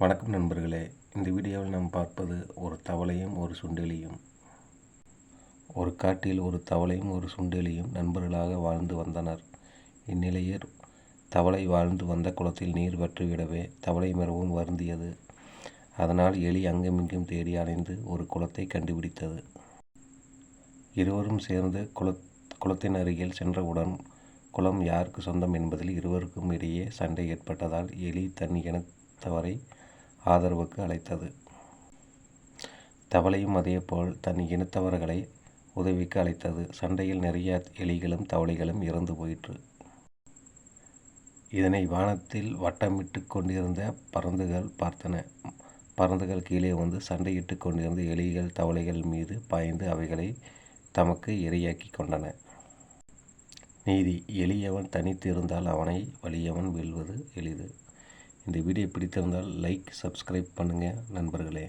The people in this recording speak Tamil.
வணக்கம் நண்பர்களே. இந்த வீடியோவில் நாம் பார்ப்பது ஒரு தவளையும் ஒரு சுண்டெலியும். ஒரு காட்டில் ஒரு தவளையும் ஒரு சுண்டெலியும் நண்பர்களாக வாழ்ந்து வந்தனர். இந்நிலையில் தவளை வாழ்ந்து வந்த குளத்தில் நீர் வற்றிவிடவே தவளை மிகவும் வருந்தியது. அதனால் எலி அங்குமிங்கும் தேடி அலைந்து ஒரு குளத்தை கண்டுபிடித்தது. இருவரும் சேர்ந்து குள குளத்தின் அருகில் சென்றவுடன் குளம் யாருக்கு சொந்தம் என்பதில் இருவருக்கும் இடையே சண்டை ஏற்பட்டதால் எலி தன் இனத்தவரை ஆதரவுக்கு அழைத்தது. தவளையும் அதேபோல் தன் இனத்தவர்களை உதவிக்கு அழைத்தது. சண்டையில் நிறைய எலிகளும் தவளைகளும் இறந்து போயிற்று. இதனை வானத்தில் வட்டமிட்டு கொண்டிருந்த பறந்துகள் பார்த்தன. பறந்துகள் கீழே வந்து சண்டையிட்டு கொண்டிருந்த எலிகள் தவளைகள் மீது பாய்ந்து அவைகளை தமக்கு இரையாக்கி கொண்டன. நீதி எளியவன் தனித்து இருந்தால் அவனை வலியவன் வெல்வது எளிது. இந்த வீடியோ பிடித்திருந்தால் லைக் சப்ஸ்கிரைப் பண்ணுங்கள் நண்பர்களே.